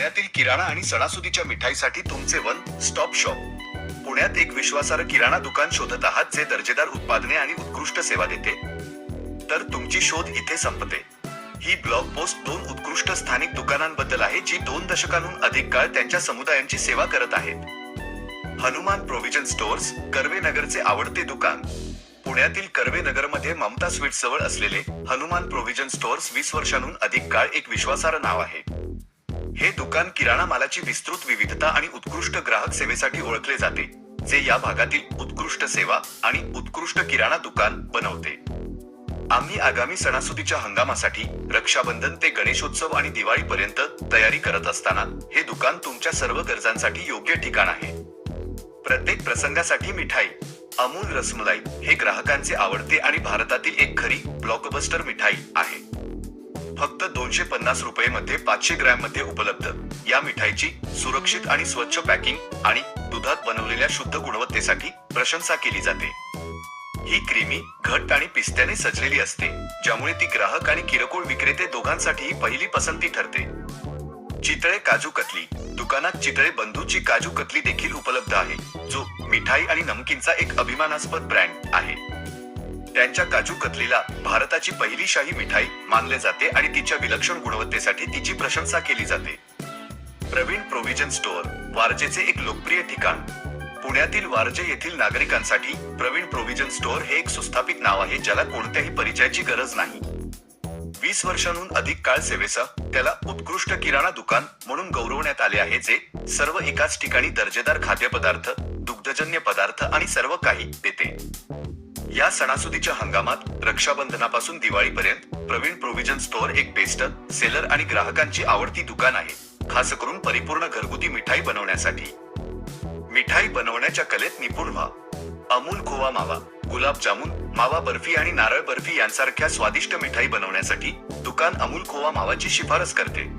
पुण्यातील किराणा आणि सणासुदीच्या मिठाईसाठी तुमचे वन स्टॉप शॉप. पुण्यात एक विश्वासार्ह किराणा दुकान शोधत आहात जे दर्जेदार उत्पादने आणि उत्कृष्ट सेवा देते. तर तुमची शोध इथे संपते. ही ब्लॉग पोस्ट दोन उत्कृष्ट स्थानिक दुकानांबद्दल आहे जी दोन दशकांहून अधिक काळ त्यांच्या समुदायांची सेवा करत आहेत. हनुमान प्रोव्हिजन स्टोअर्स कर्वे नगरचे आवडते दुकान. पुण्यातील कर्वे नगरमध्ये ममता स्वीट जवळ असलेले हनुमान प्रोव्हिजन स्टोअर्स वीस वर्षांहून अधिक काळ एक विश्वासार्ह नाव आहे. हे दुकान किराणा मालाची विस्तृत विविधता आणि उत्कृष्ट ग्राहक सेवेसाठी ओळखले जाते जे या भागातील उत्कृष्ट सेवा आणि उत्कृष्ट किराणा दुकान बनवते. आम्ही आगामी सणासुदीच्या हंगामासाठी रक्षाबंधन ते गणेशोत्सव आणि दिवाळीपर्यंत तयारी करत असताना हे दुकान तुमच्या सर्व गरजांसाठी योग्य ठिकाण आहे. प्रत्येक प्रसंगासाठी मिठाई अमूल रसमलाई हे ग्राहकांचे आवडते आणि भारतातील एक खरी ब्लॉकबस्टर मिठाई आहे. फक्त दोनशे पन्नास रुपये मध्ये पाचशे ग्रॅममध्ये उपलब्ध. या मिठाईची सुरक्षित आणि स्वच्छ पॅकिंग आणि दुधात बनवलेल्या शुद्ध गुणवत्तेसाठी प्रशंसा केली जाते. ही क्रीमी घट्ट आणि पिस्त्याने सजलेली असते ज्यामुळे ती ग्राहक आणि किरकोळ विक्रेते दोघांसाठीही पहिली पसंती ठरते. चितळे काजू कतली. दुकानात चितळे बंधूची काजू कतली देखील उपलब्ध आहे जो मिठाई आणि नमकीनचा एक अभिमानास्पद ब्रँड आहे. त्यांच्या काजू कतलीला भारताची पहिली शाही मिठाई मानले जाते आणि तिच्या विलक्षण गुणवत्तेसाठी तिची प्रशंसा केली जाते. प्रवीण प्रोव्हिजन स्टोअर वारजेचे एक लोकप्रिय ठिकाण. पुण्यातील वारजे येथील नागरिकांसाठी प्रवीण प्रोव्हिजन स्टोअर हे एक सुस्थापित नाव आहे ज्याला कोणत्याही परिचयाची गरज नाही. वीस वर्षांहून अधिक काळ सेवेचा त्याला उत्कृष्ट किराणा दुकान म्हणून गौरवण्यात आले आहे जे सर्व एकाच ठिकाणी दर्जेदार खाद्यपदार्थ दुग्धजन्य पदार्थ आणि सर्व काही देते. या सणासुदीच्या हंगामात रक्षाबंधनापासून दिवाळीपर्यंत प्रवीण प्रोव्हिजन स्टोअर एक बेस्ट सेलर आणि ग्राहकांची आवडती दुकान आहे खास करून परिपूर्ण घरगुती मिठाई बनवण्यासाठी. मिठाई बनवण्याच्या कलेत निपुण व्हा. अमूल खोवा मावा गुलाबजामुन मावा बर्फी आणि नारळ बर्फी यांसारख्या स्वादिष्ट मिठाई बनवण्यासाठी दुकान अमूल खोवा मावाची शिफारस करते.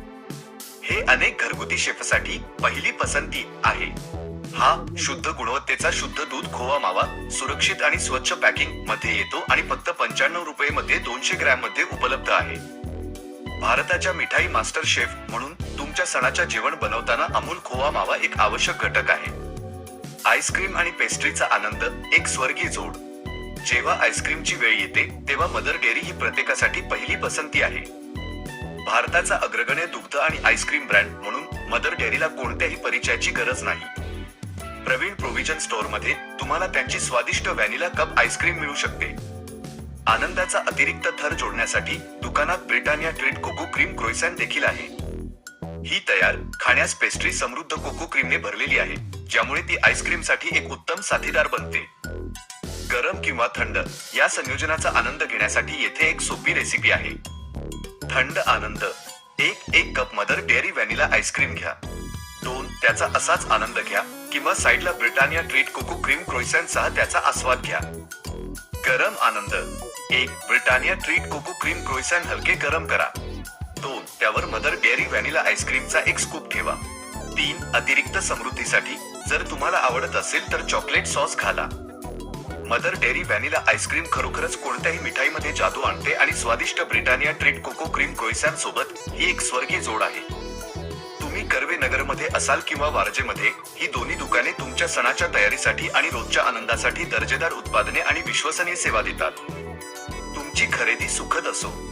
हे अनेक घरगुती शेफसाठी पहिली पसंती आहे. हा शुद्ध गुणवत्तेचा शुद्ध दूध खोवा मावा सुरक्षित आणि स्वच्छ पॅकिंगमध्ये येतो आणि फक्त पंच्याण्णव रुपये मध्ये दोनशे ग्रॅममध्ये उपलब्ध आहे. भारताच्या मिठाई मास्टर शेफ म्हणून तुमच्या सणाच्या जेवण बनवताना अमूल खोवा मावा एक आवश्यक घटक आहे. आईस्क्रीम आणि पेस्ट्रीचा आनंद एक स्वर्गीय जोड. जेव्हा आईस्क्रीमची वेळ येते तेव्हा मदर डेअरी ही प्रत्येकासाठी पहिली पसंती आहे. भारताचा अग्रगण्य दुग्ध आणि आईस्क्रीम ब्रँड म्हणून मदर डेअरीला कोणत्याही परिचयाची गरज नाही. प्रवीण प्रोव्हिजन स्टोअरमध्ये तुम्हाला त्यांची स्वादिष्ट व्हॅनिला कप आईस्क्रीम मिळू शकते. आनंदाचा अतिरिक्त थर जोडण्यासाठी दुकानात Britannia Treat cocoa cream croissant देखील आहे. ही तयार खाण्यास पेस्ट्री समृद्ध कोको क्रीमने भरलेली आहे ज्यामुळे ती आईस्क्रीमसाठी एक उत्तम साथीदार बनते. गरम किंवा थंड या संयोजनाचा आनंद घेण्यासाठी येथे एक सोपी रेसिपी आहे. थंड आनंद एक एक cup Mother Dairy vanilla ice cream घ्या. दोन त्याचा असाच आनंद घ्या किंवा साईडला Britannia Treat cocoa cream croissant सह त्याचा आस्वाद घ्या. गरम आनंद. एक Britannia Treat cocoa cream croissant हलके गरम करा. दोन त्यावर मदर डेअरी व्हॅनिला आईस्क्रीमचा एक स्कूप ठेवा. तीन अतिरिक्त समृद्धीसाठी जर तुम्हाला आवडत असेल तर चॉकलेट सॉस घाला. Mother Dairy vanilla ice cream खरोखरच कोणत्याही मिठाईमध्ये जादू आणते आणि स्वादिष्ट Britannia Treat cocoa cream croissant सोबत ही एक स्वर्गीय जोड आहे. तुम्ही कर्वे नगरमध्ये असाल किंवा वारजेमध्ये ही दोन्ही दुकाने तुमच्या सणाच्या तयारीसाठी आणि रोजच्या आनंदासाठी दर्जेदार उत्पादने आणि विश्वसनीय सेवा देतात. तुमची खरेदी सुखद असो.